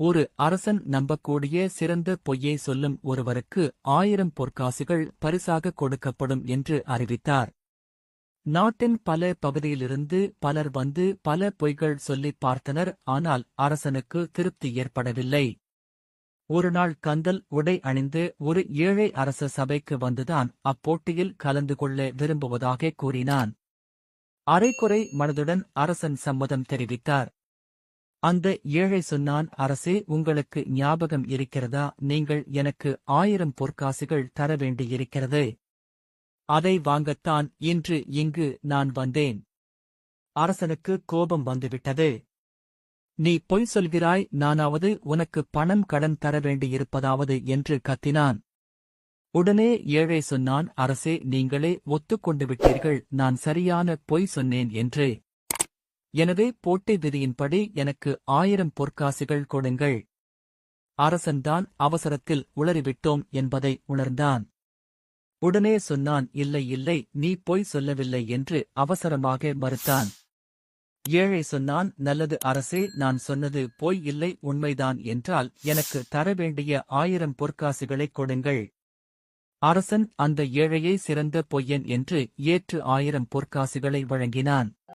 ஒரு அரசன் நம்பக்கூடிய சிறந்த பொய்யை சொல்லும் ஒருவருக்கு ஆயிரம் பொற்காசுகள் பரிசாக கொடுக்கப்படும் என்று அறிவித்தார். நாட்டின் பல பகுதியிலிருந்து பலர் வந்து பல பொய்கள் சொல்லிப் பார்த்தனர் ஆனால் அரசனுக்கு திருப்தி ஏற்படவில்லை. ஒருநாள் கந்தல் உடை அணிந்து ஒரு ஏழை அரச சபைக்கு வந்துதான் அப்போட்டியில் கலந்து கொள்ள விரும்புவதாக கூறினான். அரைக்குறை மனதுடன் அரசன் சம்மதம் தெரிவித்தார். அந்த ஏழை சொன்னான் அரசே உங்களுக்கு ஞாபகம் இருக்கிறதா? நீங்கள் எனக்கு ஆயிரம் பொற்காசுகள் தர வேண்டியிருக்கிறது. அதை வாங்கத்தான் இன்று இங்கு நான் வந்தேன். அரசனுக்கு கோபம் வந்துவிட்டது. நீ பொய் சொல்கிறாய் நானாவது உனக்கு பணம் கடன் தர வேண்டியிருப்பதாவது என்று கத்தினான். உடனே ஏழை சொன்னான் அரசே நீங்களே ஒத்துக்கொண்டு விட்டீர்கள். நான் சரியான பொய் சொன்னேன் என்று எனவே போட்டி விதியின்படி எனக்கு ஆயிரம் பொற்காசுகள் கொடுங்கள். அரசன்தான் அவசரத்தில் உளறிவிட்டோம் என்பதை உணர்ந்தான். உடனே சொன்னான் இல்லை இல்லை நீ பொய் சொல்லவில்லை என்று அவசரமாக மறுத்தான். ஏழை சொன்னான் நல்லது அரசே நான் சொன்னது பொய் இல்லை உண்மைதான் என்றால் எனக்கு தர வேண்டிய ஆயிரம் பொற்காசுகளை கொடுங்கள். அரசன் அந்த ஏழையை சிறந்த பொய்யன் என்று ஏற்று ஆயிரம் பொற்காசுகளை வழங்கினான்.